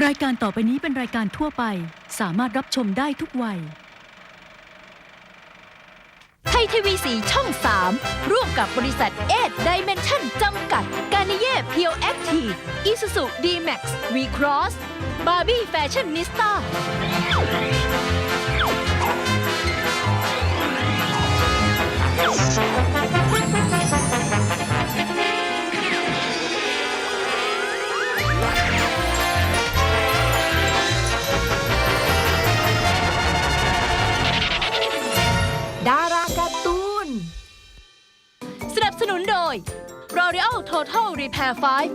รายการต่อไปนี้เป็นรายการทั่วไป สามารถรับชมได้ทุกวัย ไทยทีวีสีช่อง 3 ร่วมกับบริษัทเอ d ด i เมนชั่นจำกัด กานิเย่เพียวแอคทีฟอิสุสุดีแม็กซ์วีครอสบาร์บี้แฟชั่นนิสต้า L'Oreal Total Repair 5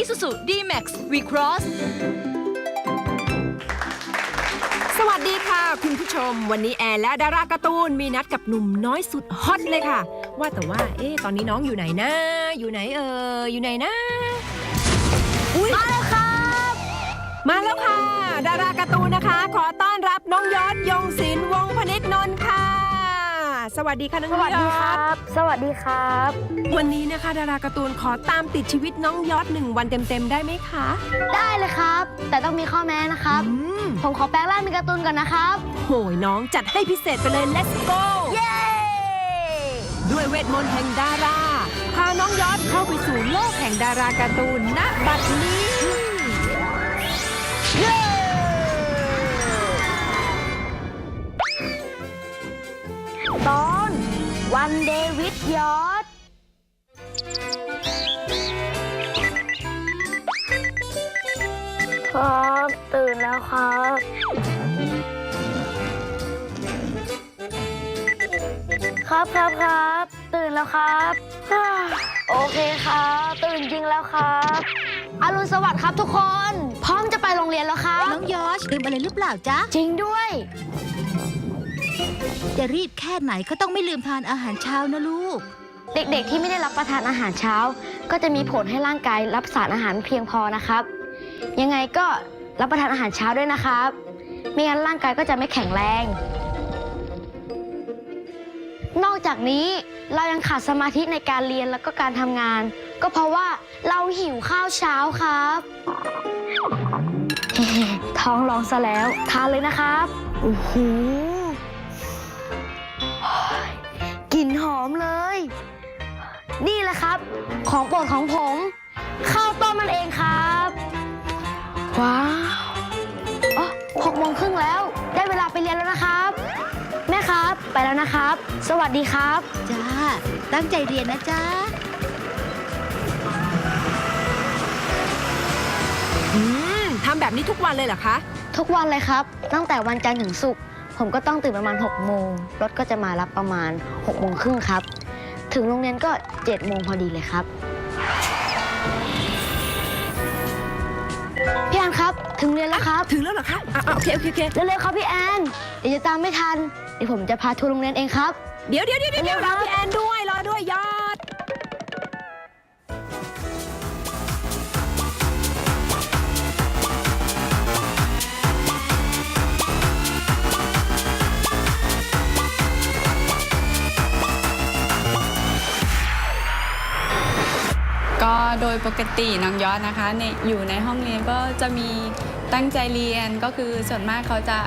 Isuzu D-Max V-Cross สวัสดีค่ะ คุณผู้ชม วันนี้แอนและดาราการ์ตูนมีนัดกับหนุ่มน้อยสุดฮอตเลยค่ะ ว่าแต่ว่า เอ๊ะตอนนี้น้องอยู่ไหนนะ อยู่ไหนเอออยู่ไหนนะอุ๊ยมาแล้วครับ มาแล้วค่ะ ดาราการ์ตูนนะคะ ขอต้อนรับน้องยอดยงศิลป์วงศ์พนิษฐ์นนท์ค่ะ สวัสดีค่ะน้องสยอวัสดีครัดบสวัสดีครับ วันนี้นะคะ ดาราการ์ตูนขอตามติดชีวิตน้องยอดหนึ่งวันเต็มๆได้ไหมคะได้เลยครับ แต่ต้องมีข้อแม้นะครับ อืมผมขอแปลงร่างเป็นการ์ตูนก่อนนะครับ โหยน้องจัดให้พิเศษไปเลย let's go เย้ ด้วยเวทมนต์แห่งดารา พาน้องยอดเข้าไปสู่โลกแห่งดาราการ์ตูนณบัดนี้ วันเดวิดยอดครับ ตื่นแล้วครับ ครับครับครับ ตื่นแล้วครับฮ่าโอเคครับ ตื่นจริงแล้วครับอรุณสวัสดิ์ครับทุกคน พร้อมจะไปโรงเรียนแล้วครับ น้องยอชลืมอะไรหรือเปล่าจ๊ะ จริงด้วย จะรีบแค่ไหนก็ต้องไม่ลืมทานอาหารเช้านะลูก เด็กๆ ที่ไม่ได้รับประทานอาหารเช้า ก็จะมีผลให้ร่างกายรับสารอาหารเพียงพอนะครับ ยังไงก็รับประทานอาหารเช้าด้วยนะครับไม่งั้นร่างกายก็จะไม่แข็งแรง นอกจากนี้เรายังขาดสมาธิในการเรียนแล้วก็การทำงาน ก็เพราะว่าเราหิวข้าวเช้าครับ ท้องร้องซะแล้วทานเลยนะครับโอ้โห ลิ่นหอมเลย นี่แหละครับ ของโปรดของผมข้าวต้มมันเองครับ ว้าวอ๋อหกโมงครึ่งแล้ว ได้เวลาไปเรียนแล้วนะครับ แม่ครับไปแล้วนะครับ สวัสดีครับ จ้า ตั้งใจเรียนนะจ๊ะอืมทำแบบนี้ทุกวันเลยเหรอคะ ทุกวันเลยครับ ตั้งแต่วันจันทร์ถึงศุกร์ ผมก็ต้องตื่นประมาณ6โมงรถก็จะมารับประมาณ6โมงครึ่งครับ ถึงโรงเรียนก็7โมงพอดีเลยครับ พี่แอนครับ ถึงเรียนแล้วครับ ถึงแล้วเหรอคะอะอะโอเคโอเคโอเคเร็วๆครับพี่แอน เดี๋ยวจะตามไม่ทัน เดี๋ยวผมจะพาทัวร์โรงเรียนเองครับ เดี๋ยวเดี๋ยวเดี๋ยวเดี๋ยวรอพี่แอนด้วยรอด้วยยอ โดยปกติน้องยอดนะคะในอยู่ในห้องเรียนก็จะมีตั้งใจเรียนก็คือส่วนมากเขาจะ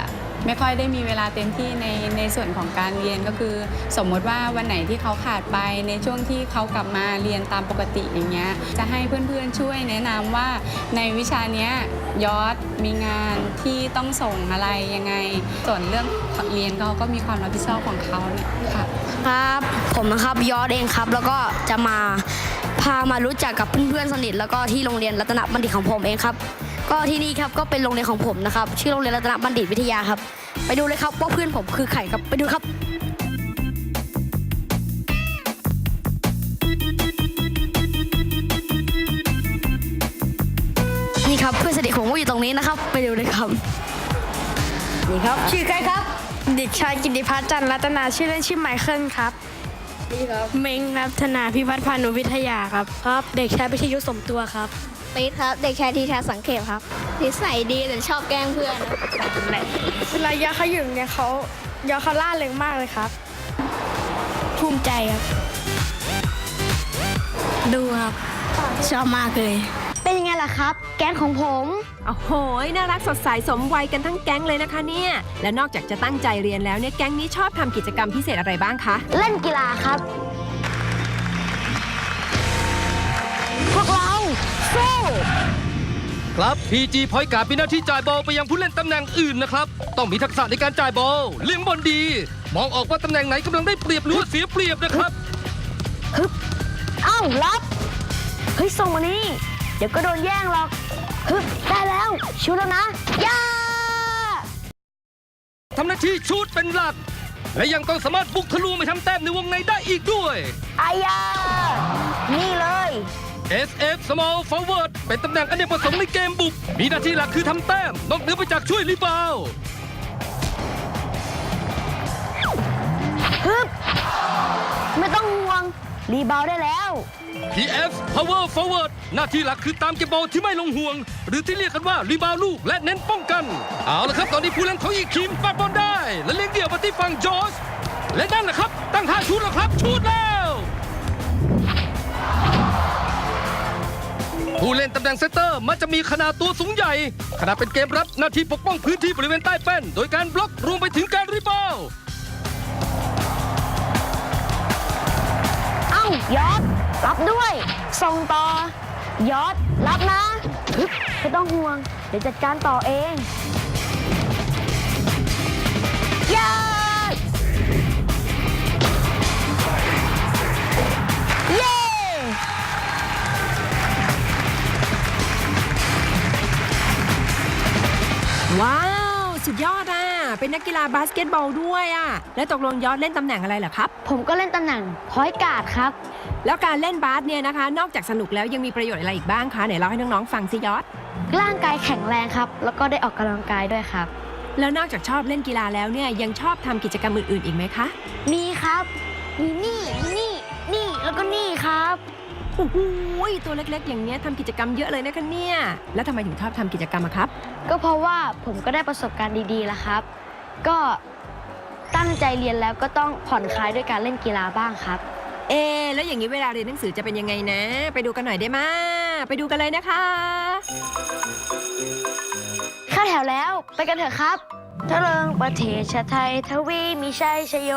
ไม่ค่อยได้มีเวลาเต็มที่ในในส่วนของการเรียนก็คือ สมมติว่าวันไหนที่เขาขาดไปในช่วงที่เขากลับมาเรียนตามปกติอย่างเงี้ยจะให้เพื่อนๆช่วยแนะนำว่าในวิชาเนี้ยยอดมีงานที่ต้องส่งอะไรยังไง ส่วนเรื่องเรียนเขาก็มีความรับผิดชอบของเขาเนี่ยค่ะครับ ผมนะครับยอดเองครับแล้วก็จะมา พามารู้จักกับเพื่อนๆสนิทแล้วก็ที่โรงเรียนรัตนบัณฑิตของผมเองครับ ก็ที่นี่ครับก็เป็นโรงเรียนของผมนะครับ ชื่อโรงเรียนรัตนบัณฑิตวิทยาครับ ไปดูเลยครับว่าเพื่อนผมคือใครครับไปดูครับนี่ครับเพื่อนสนิทผมก็อยู่ตรงนี้นะครับ ไปดูเลยครับนี่ครับ ชื่อใครครับ เด็กชายกิติพัฒน์จันทร์รัตนาชื่อเล่นชื่อไมเคิลครับ เม้งครับธนาพิพัฒน์พานุวิทยาครับ ครับ เด็กชายพิชยุสมตัวครับปี๊ดครับ เด็กชายทีชาสังเขปครับนิสัยดีแต่ชอบแกล้งเพื่อนเวลายอเขาอยู่เนี่ยเขายอเขาล่าเริงมากเลยครับ ภูมิใจครับ ดูครับ ชอบมากเลย เเป็นยังไงล่ะครับ แก๊งของผม โอ้โห น่ารักสดใสสมวัยกันทั้งแก๊งเลยนะคะเนี่ย และนอกจากจะตั้งใจเรียนแล้วเนี่ยแก๊งนี้ชอบทำกิจกรรมพิเศษอะไรบ้างคะ เล่นกีฬาครับ พวกเราสู้ครับ PG พอยการดมีหน้าที่จ่ายบอลไปยังผู้เล่นตำแหน่งอื่นนะครับ ต้องมีทักษะในการจ่ายบอลเลี้ยงบอลดี มองออกว่าตำแหน่งไหนกำลังได้เปรียบหรือว่าเสียเปรียบนะครับ เอ้ารับ เฮ้ยส่งมานี่ เดี๋ยวก็โดนแย่งหรอกฮึบได้แล้วชุดแล้วนะย่าทำหน้าที่ชูดเป็นหลัก และยังต้องสามารถบุกทะลุไปทำแต้มในวงในได้อีกด้วย อายา นี่เลย SF Small Forward เป็นตำแหน่งอเนกประสงค์ในเกมบุก มีหน้าที่หลักคือทำแต้ม นอกเหนือไปจากช่วยรีบาวด์ฮึบไม่ต้องห่วง รีบาวได้แล้ว PF Power Forward หน้าที่หลักคือตามเก็บบอลที่ไม่ลงห่วง หรือที่เรียกกันว่ารีบาวลูกและเน้นป้องกัน เอาละครับ ตอนนี้ผู้เล่นของอีกทีมปัดบอลได้ และเลี้ยงเดี่ยวมาที่ฝั่งจอร์จและนั่นแหละครับ ตั้งท่าชูดแล้วครับชูดแล้ว ผู้เล่นตำแหน่งเซตเตอร์มักจะมีขนาดตัวสูงใหญ่ ขณะเป็นเกมรับหน้าที่ปกป้องพื้นที่บริเวณใต้แป้น โดยการบล็อกรวมไปถึงการรีบาว ยอดรับด้วย ส่งต่อ ยอดรับนะไม่ต้องห่วง เดี๋ยวจัดการต่อเองยอดเย้ว้าว สุดยอดอะ เป็นนักกีฬาบาสเกตบอลด้วยอะ และตกลงยอดเล่นตำแหน่งอะไรเหรอครับ ผมก็เล่นตำแหน่งพอยการ์ดครับ แล้วการเล่นบาสเนี่ยนะคะ นอกจากสนุกแล้วยังมีประโยชน์อะไรอีกบ้างคะไหนเล่าให้น้องๆฟังสิยอดร่างกายแข็งแรงครับ แล้วก็ได้ออกกำลังกายด้วยครับ แล้วนอกจากชอบเล่นกีฬาแล้วเนี่ยยังชอบทำกิจกรรมอื่นๆอีกไหมคะมีครับมีนี่มีนี่นี่แล้วก็นี่ครับ โอ้โหตัวเล็กๆ อย่างเนี้ยทำกิจกรรมเยอะเลยนะคะเนี่ยแล้วทำไมถึงชอบทำกิจกรรมอะครับ ก็เพราะว่าผมก็ได้ประสบการณ์ดีๆแล้วครับ ก็ตั้งใจเรียนแล้วก็ต้องผ่อนคลายด้วยการเล่นกีฬาบ้างครับ เอะแล้วอย่างนี้เวลาเรียนหนังสือจะเป็นยังไงนะ ไปดูกันหน่อยได้ไหมไปดูกันเลยนะคะเข้าแถวแล้วไปกันเถอะครับทะเริงประเทศชาติไทยทวีมีชัยชโย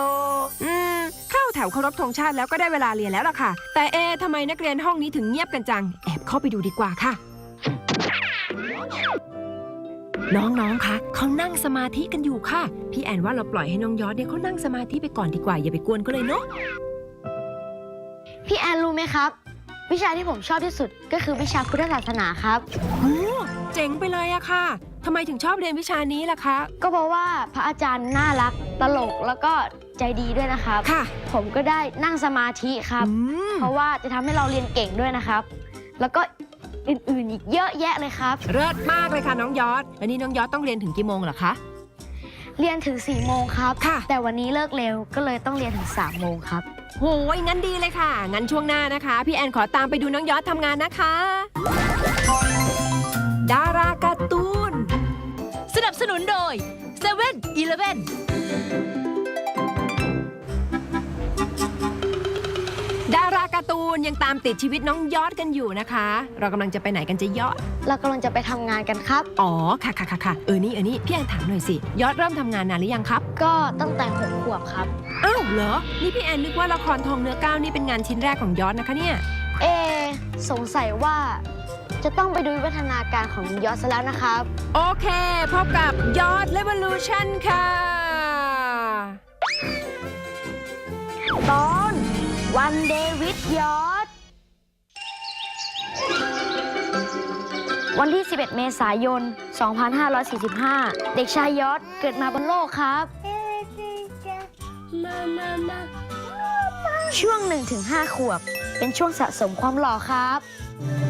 อืมเข้าแถวเคารพธงชาติแล้วก็ได้เวลาเรียนแล้วล่ะค่ะ แต่เอะทำไมนักเรียนห้องนี้ถึงเงียบกันจัง แอบเข้าไปดูดีกว่าค่ะ น้องๆ คะเขานั่งสมาธิกันอยู่ค่ะ พี่แอนว่าเราปล่อยให้น้องยอดเนี่ยเขานั่งสมาธิไปก่อนดีกว่าอย่าไปกวนก็เลยเนาะ พี่แอนรู้ไหมครับ วิชาที่ผมชอบที่สุดก็คือวิชาพุทธศาสนาครับ โอ้เจ๋งไปเลยอะค่ะทำไมถึงชอบเรียนวิชานี้ล่ะคะ ก็เพราะว่าพระอาจารย์น่ารักตลกแล้วก็ใจดีด้วยนะครับ ค่ะ ผมก็ได้นั่งสมาธิครับ อืม เพราะว่าจะทำให้เราเรียนเก่งด้วยนะครับ แล้วก็ อื่นๆ อีกเยอะแยะเลยครับ เลิศมากเลยค่ะน้องยอดแล้วนี่น้องยอดต้องเรียนถึงกี่โมงเหรอคะ เรียนถึง4ี่โมงครับ ค่ะ แต่วันนี้เลิกเร็วก็เลยต้องเรียนถึง3ามโมงครับ โหยงั้นดีเลยค่ะ งั้นช่วงหน้านะคะ พี่แอนขอตามไปดูน้องยอดทำงานนะคะ ดาราการ์ตูน สนับสนุนโดย7 e เ e ่ e อด ตูนยังตามติดชีวิตน้องยอดกันอยู่นะคะ เรากำลังจะไปไหนกันจะยอด เรากำลังจะไปทำงานกันครับ อ๋อ ค่ะค่ะค่ะค่ะเออนี่เออนี่พี่แอนถามหน่อยสิ ยอดเริ่มทำงานนานหรือยังครับ ก็ตั้งแต่หกขวบครับ อ้าวเหรอ นี่พี่แอนนึกว่าละครทองเนื้อก้าวนี่เป็นงานชิ้นแรกของยอดนะคะเนี่ย เอ สงสัยว่า จะต้องไปดูวิวัฒนาการของยอดซะแล้วนะครับ โอเค พบกับยอด Revolution ค่ะ ตอน วันเดวิดยอดวันที่ 11 เมษายน 2545 เด็กชายยอดเกิดมาบนโลกครับ ช่วง 1-5 ขวบ เป็นช่วงสะสมความหล่อครับ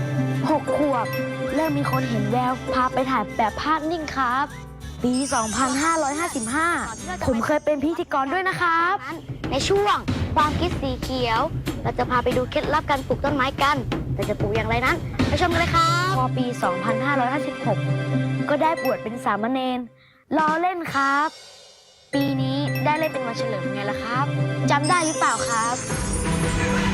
6 ขวบ เริ่มมีคนเห็นแวว พาไปถ่ายแบบภาพนิ่งครับ ปี 2555 ผมเคยเป็นพิธีกรด้วยนะครับ ในช่วง ความคิดสีเขียว เราจะพาไปดูเคล็ดลับการปลูกต้นไม้กัน แต่จะปลูกอย่างไรนั้นไปชมกันเลยครับพอปี 2556 ก็ได้บวชเป็นสามเณรล้อเล่นครับ ปีนี้ได้เล่นเป็นวันเฉลิมไงล่ะครับจำได้หรือเปล่าครับ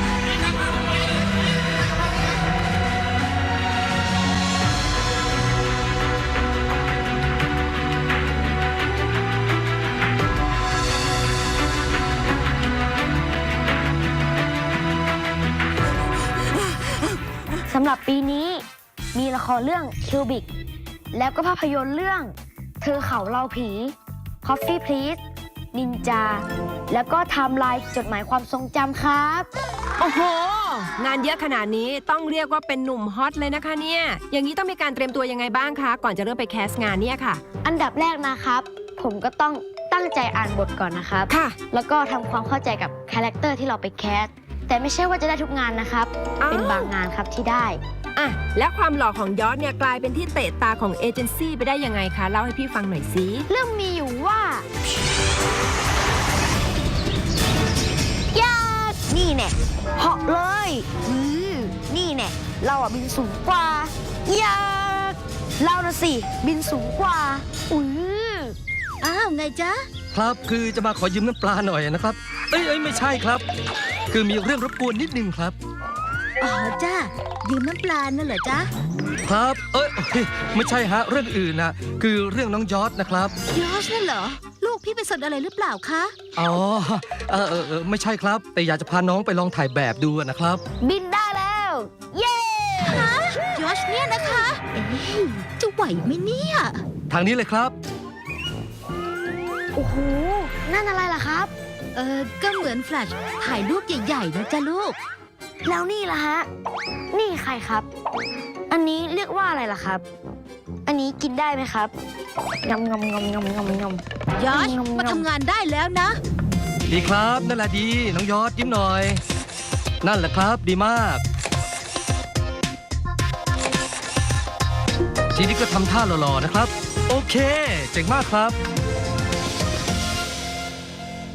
สำหรับปีนี้มีละครเรื่องคิวบิกแล้วก็ภาพยนตร์เรื่อง เธอเขาเราผี Coffee Please นินจา แล้วก็ไทม์ไลน์จดหมายความทรงจำครับ โอ้โห งานเยอะขนาดนี้ต้องเรียกว่าเป็นหนุ่มฮอตเลยนะคะเนี่ย อย่างนี้ต้องมีการเตรียมตัวยังไงบ้างคะ ก่อนจะเริ่มไปแคสต์งานเนี่ยค่ะ อันดับแรกนะครับ ผมก็ต้องตั้งใจอ่านบทก่อนนะครับ ค่ะ แล้วก็ทำความเข้าใจกับคาแรคเตอร์ที่เราไปแคส แต่ไม่ใช่ว่าจะได้ทุกงานนะครับ อ้าว เป็นบางงานครับที่ได้ อะ แล้วความหล่อของยอดเนี่ยกลายเป็นที่เตะตาของเอเจนซี่ไปได้ยังไงคะ เล่าให้พี่ฟังหน่อยสิเรื่องมีอยู่ว่า ยากนี่แน่เหาะเลยอือนี่แน่เราอะบินสูงกว่ายากเราน่ะสิ บินสูงกว่าอืออ้าวไงจ๊ะ ครับ คือจะมาขอยืมน้ำปลาหน่อยนะครับ เอ้ยเอ้ยไม่ใช่ครับ คือมีเรื่องรบกวนนิดนึงครับ อ๋อจ้ายืมน้ำปลาน่ะเหรอจ๊ะครับเอ้ยเอ้ยไม่ใช่ฮะเรื่องอื่นนะคือเรื่องน้องยอดนะครับยอชนั่นเหรอ ลูกพี่ไปสนอะไรหรือเปล่าคะ อ๋อเออเออเออไม่ใช่ครับ แต่อยากจะพาน้องไปลองถ่ายแบบดูนะครับ บินได้แล้ว เย้ยอชเนี่ยนะคะ เอ๊ะจะไหวไหมเนี่ย ทางนี้เลยครับ โอ้โหนั่นอะไรล่ะครับ เออก็เหมือนแฟลชถ่ายรูปใหญ่ๆนะจ๊ะลูก แล้วนี่ล่ะฮะ นี่ใครครับ อันนี้เรียกว่าอะไรล่ะครับ อันนี้กินได้ไหมครับงำงำงำงำงำงำยอชงำมาทำงานได้แล้วนะ ดีครับ นั่นแหละดี น้องยอดยิ้มหน่อย นั่นแหละครับดีมาก ทีนี้ก็ทำท่าหล่อๆนะครับ โอเค เจ๋งมากครับ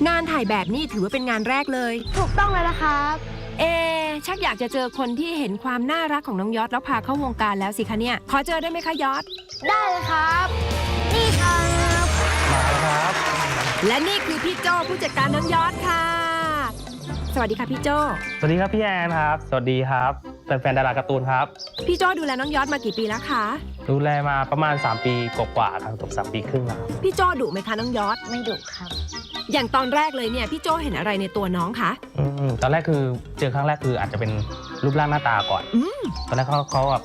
งานถ่ายแบบนี่ถือว่าเป็นงานแรกเลย ถูกต้องเลยละครับ เอะชักอยากจะเจอคนที่เห็นความน่ารักของน้องยอดแล้วพาเข้าวงการแล้วสิคะเนี่ย ขอเจอได้ไหมคะยอด ได้เลยครับ นี่ครับ และนี่คือพี่โจผู้จัดการน้องยอดค่ะ สวัสดีค่ะพี่โจ สวัสดีครับพี่แอนครับ สวัสดีครับแฟนๆดาราการ์ตูนครับ พี่โจดูแลน้องยอดมากี่ปีแล้วคะ ดูแลมาประมาณ 3 ปีกว่าๆครับเกือบสามปีครึ่งแล้วครับพี่โจดุไหมคะน้องยอด ไม่ดุครับ อย่างตอนแรกเลยเนี่ยพี่โจเห็นอะไรในตัวน้องคะ อืมตอนแรกคือเจอครั้งแรกคืออาจจะเป็นรูปร่างหน้าตาก่อน อืม ตอนแรกเขาเขาแบบ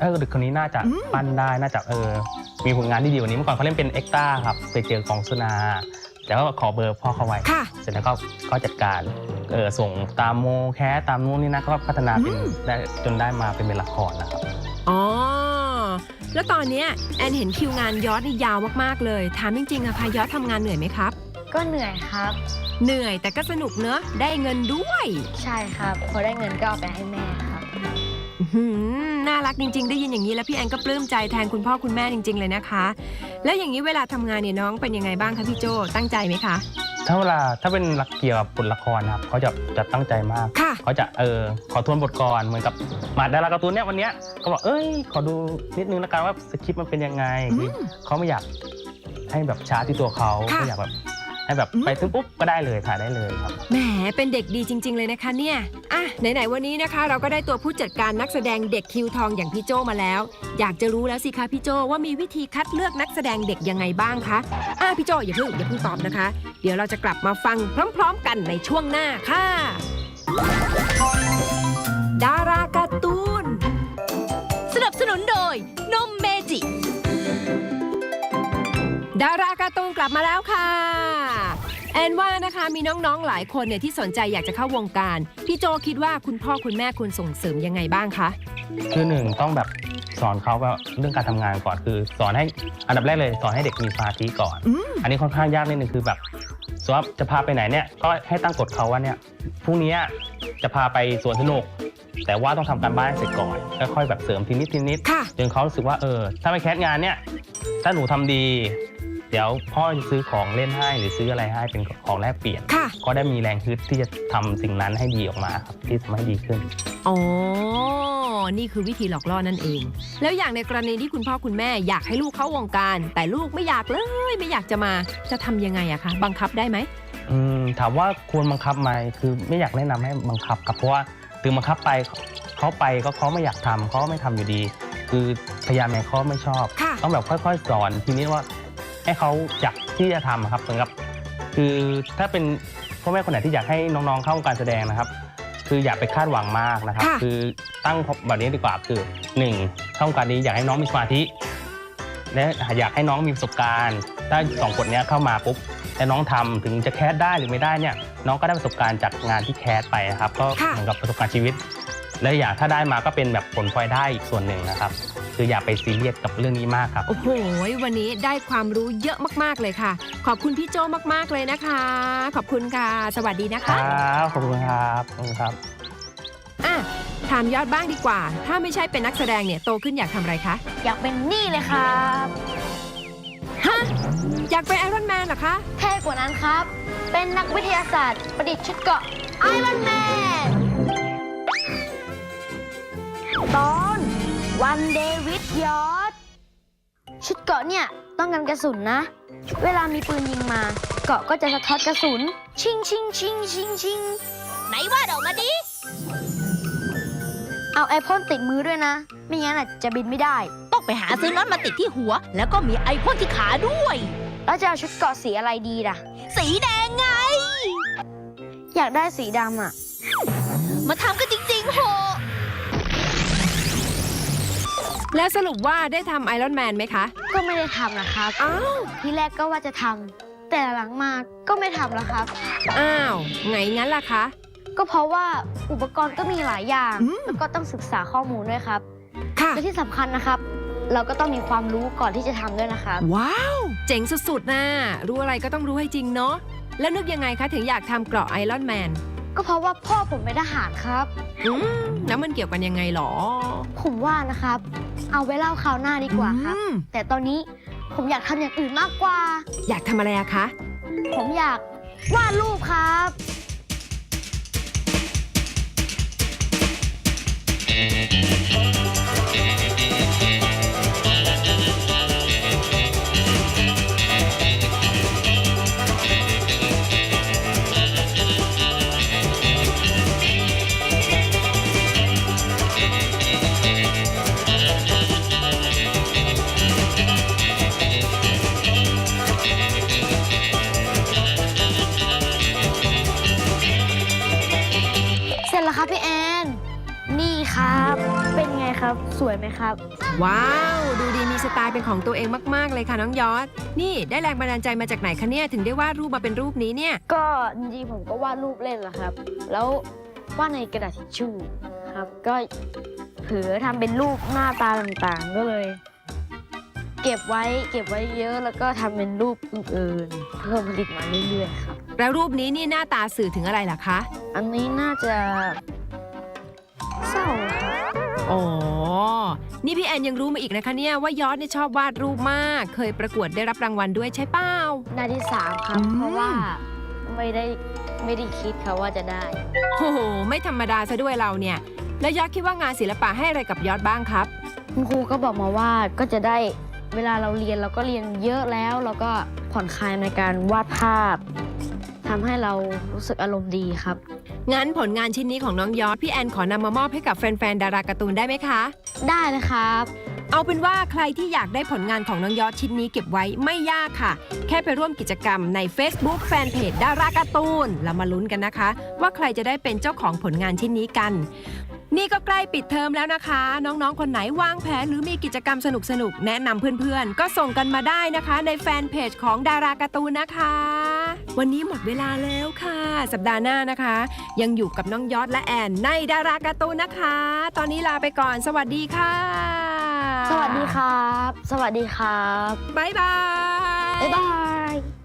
เออเด็กคนนี้น่าจะอืม ปั้นได้น่าจะเออ มีผลงานที่ดีกว่านี้เมื่อก่อนเขาเล่นเป็นเอ็กต้าครับไปเจอกองสุนาแต่ก็ขอเบอร์พ่อเขาไว้ ค่ะ เสร็จแล้วก็ก็จัดการเออส่งตามโมแคสตามนู้นนี่นะก็พัฒนาเป็นอืม ได้จนได้มาเป็นเป็นละครนะครับ อ๋อ แล้วตอนเนี้ยแอนเห็นคิวงานยอดนี่ยาวมากๆเลย ถามจริงๆอะค่ะยอดทำงานเหนื่อยไหมครับ ก็เหนื่อยครับ เหนื่อยแต่ก็สนุกเนอะได้เงินด้วยใช่ครับพอได้เงินก็เอาไปให้แม่ครับ อื้อหือน่ารักจริง ๆ ได้ยินอย่างนี้แล้วพี่แอนก็ปลื้มใจแทนคุณพ่อคุณแม่จริง ๆ เลยนะคะ แล้วอย่างนี้เวลาทำงานเนี่ยน้องเป็นยังไงบ้างคะพี่โจตั้งใจไหมคะ ถ้าเวลาถ้าเป็นหลักเกี่ยวกับบทละครนะครับเขาจะจะตั้งใจมากค่ะ เขาจะเออขอทวนบทก่อนเหมือนกับมาดาราการ์ตูนเนี่ยวันเนี้ยก็บอกเอ้ยขอดูนิดนึงแล้วกันว่าสคริปต์มันเป็นยังไงอืมคือเขาไม่อยากให้แบบช้าที่ตัวเขาค่ะ เขาอยากแบบ ให้แบบอืมไปถึงปุ๊บก็ได้เลยถ่ายได้เลยครับ แหมเป็นเด็กดีจริง ๆ เลยนะคะเนี่ยอะไหนๆวันนี้นะคะ เราก็ได้ตัวผู้จัดการนักแสดงเด็กคิวทองอย่างพี่โจมาแล้ว อยากจะรู้แล้วสิคะพี่โจว่ามีวิธีคัดเลือกนักแสดงเด็กยังไงบ้างคะอะพี่โจอย่าเพิ่งอย่าเพิ่งตอบนะคะ เดี๋ยวเราจะกลับมาฟังพร้อม ๆ กันในช่วงหน้าค่ะ ดาราการ์ตูน ดาราการ์ตูนกลับมาแล้วค่ะ แอนว่านะคะมีน้องๆหลายคนเนี่ยที่สนใจอยากจะเข้าวงการ พี่โจคิดว่าคุณพ่อคุณแม่ควรส่งเสริมยังไงบ้างคะคือหนึ่งต้องแบบสอนเขาแบบเรื่องการทำงานก่อนคือ สอนให้อันดับแรกเลย สอนให้เด็กมีสมาธิก่อน อืมอันนี้ค่อนข้างยากนิดนึงคือแบบสมมติว่าจะพาไปไหนเนี่ยก็ให้ตั้งกฎเขาว่าเนี่ยพรุ่งนี้จะพาไปสวนสนุก แต่ว่าต้องทำการบ้านให้เสร็จก่อนค่อยๆแบบเสริมทีนิดทีนิด ค่ะ จนเขารู้สึกว่าเออถ้าไปแคสงานเนี่ยถ้าหนูทำดี เดี๋ยวพ่อจะซื้อของเล่นให้หรือซื้ออะไรให้เป็นของแลกเปลี่ยน ค่ะ ก็ได้มีแรงฮึดที่จะทำสิ่งนั้นให้ดีออกมาครับที่ทำให้ดีขึ้น อ๋อ นี่คือวิธีหลอกล่อนั่นเอง แล้วอย่างในกรณีที่คุณพ่อคุณแม่อยากให้ลูกเข้าวงการ แต่ลูกไม่อยากเลย ไม่อยากจะมา จะทำยังไงอะคะ บังคับได้ไหม อืมถามว่าควรบังคับไหมคือไม่อยากแนะนำให้บังคับครับเพราะว่าถึงบังคับไปเขาไปก็เขาไม่อยากทำเขาก็ไม่ทำอยู่ดี คือพยายามไงเขาไม่ชอบ ค่ะ ต้องแบบค่อย ๆ สอนทีนี้ว่า ให้เขาอยากที่จะทำครับเหมือนกับคือถ้าเป็นพ่อแม่คนไหนที่อยากให้น้องๆเข้าวงการแสดงนะครับ คืออย่าไปคาดหวังมากนะครับ ค่ะ คือตั้งแบบนี้ดีกว่าคือหนึ่งช่องการนี้อยากให้น้องมีสมาธิ และอยากให้น้องมีประสบการณ์ถ้าสองกฎเนี้ยเข้ามาปุ๊บแต่น้องทำถึงจะแคสได้หรือไม่ได้เนี่ยน้องก็ได้ประสบการณ์จากงานที่แคสไปนะครับ ก็ค่ะ เหมือนกับประสบการณ์ชีวิต และอย่างถ้าได้มาก็เป็นแบบผลพลอยได้อีกส่วนหนึ่งนะครับ คืออย่าไปซีเรียสกับเรื่องนี้มากครับ โอ้โห วันนี้ได้ความรู้เยอะมากๆเลยค่ะ ขอบคุณพี่โจมากๆเลยนะคะ ขอบคุณค่ะ สวัสดีนะครคะับขอบคุณครับขอบคุณครับ อะ ถามยอดบ้างดีกว่า ถ้าไม่ใช่เป็นนักแสดงเนี่ยโตขึ้นอยากทำอะไรคะ อยากเป็นนี่เลยครับ ฮะ อยากเป็นไอรอนแมนเหรอคะเท่กว่านั้นครับ เป็นนักวิทยาศาสตร์ ประดิษฐ์ชุดเกราะไอรอนแมน ตอน วันเดวิดยอดชุดเกราะเนี่ยต้องกันกระสุนนะ เวลามีปืนยิงมา เกราะก็จะสะท้อนกระสุน ชิงชิงชิงชิงชิงไหนวาดออกมาดิ เอาไอพ่นติดมือด้วยนะ ไม่งั้นอาจจะบินไม่ได้ ต้องไปหาซื้อน็อตมาติดที่หัว แล้วก็มีไอพ่นที่ขาด้วย แล้วจะเอาชุดเกราะสีอะไรดีล่ะ สีแดงไง อยากได้สีดำอะ มาทำกันจริงๆโห แล้วสรุปว่าได้ทำไอรอนแมนไหมคะ ก็ไม่ได้ทำนะครับ อ้าว ที่แรกก็ว่าจะทำแต่หลังมาก็ไม่ทำแล้วครับ อ้าว ไงงั้นล่ะคะ ก็เพราะว่าอุปกรณ์ก็มีหลายอย่าง อืม แล้วก็ต้องศึกษาข้อมูลด้วยครับ ค่ะ และที่สำคัญนะครับ เราก็ต้องมีความรู้ก่อนที่จะทำด้วยนะครับ ว้าว เจ๋งสุดๆนะรู้อะไรก็ต้องรู้ให้จริงเนาะ แล้วนึกยังไงคะถึงอยากทำเกราะไอรอนแมน ก็เพราะว่าพ่อผมเป็นทหารครับ อืมแล้วมันเกี่ยวกันยังไงหรอผมว่านะครับ เอาไว้เล่าคราวหน้าดีกว่าครับ อืมแต่ตอนนี้ผมอยากทำอย่างอื่นมากกว่า อยากทำอะไรอะคะ ผมอยากวาดรูปครับเล้วครับพี่แอน นี่ครับ เป็นไงครับ สวยไหมครับ ว้าว ดูดีมีสไตล์เป็นของตัวเองมาก ๆ เลยค่ะน้องยอด นี่ได้แรงบันดาลใจมาจากไหนคะเนี่ยถึงได้วาดรูปมาเป็นรูปนี้เนี่ย ก็จริงๆผมก็วาดรูปเล่นแหละครับ แล้ววาดในกระดาษทิชชู่ครับ ก็เผือทำเป็นรูปหน้าตาต่างๆ ก็เลย เก็บไว้เก็บไว้เยอะแล้วก็ทำเป็นรูปอื่นๆเพิ่มผลิตมาเรื่อยๆครับแล้วรูปนี้นี่หน้าตาสื่อถึงอะไรล่ะคะ อันนี้น่าจะเศร้าครับอ๋อ นี่พี่แอนยังรู้มาอีกนะคะเนี่ยว่ายอดเนี่ยชอบวาดรูปมาก เคยประกวดได้รับรางวัลด้วยใช่เปล่าได้ที่สามครับ อืม เพราะว่าไม่ได้ไม่ได้คิดครับว่าจะได้ โอ้โห ไม่ธรรมดาซะด้วยเราเนี่ย แล้วยอดคิดว่างานศิลปะให้อะไรกับยอดบ้างครับ คุณครูก็บอกมาว่าก็จะได้ เวลาเราเรียนเราก็เรียนเยอะแล้ว เราก็ผ่อนคลายในการวาดภาพทำให้เรารู้สึกอารมณ์ดีครับ งั้นผลงานชิ้นนี้ของน้องยอดพี่แอนขอนำมามอบให้กับแฟนๆดาราการ์ตูนได้ไหมคะ ได้นะครับ เอาเป็นว่าใครที่อยากได้ผลงานของน้องยอดชิ้นนี้เก็บไว้ไม่ยากค่ะ แค่ไปร่วมกิจกรรมใน Facebook แฟนเพจดาราการ์ตูนเรามาลุ้นกันนะคะ ว่าใครจะได้เป็นเจ้าของผลงานชิ้นนี้กัน นี่ก็ใกล้ปิดเทอมแล้วนะคะ น้องๆ คนไหนวางแผนหรือมีกิจกรรมสนุกๆ แนะนำเพื่อนๆ ก็ส่งกันมาได้นะคะ ในแฟนเพจของดาราการ์ตูนนะคะ วันนี้หมดเวลาแล้วค่ะ สัปดาห์หน้านะคะ ยังอยู่กับน้องยอดและแอนในดาราการ์ตูนนะคะ ตอนนี้ลาไปก่อน สวัสดีค่ะ สวัสดีครับ สวัสดีครับบ๊ายบาย บ๊ายบาย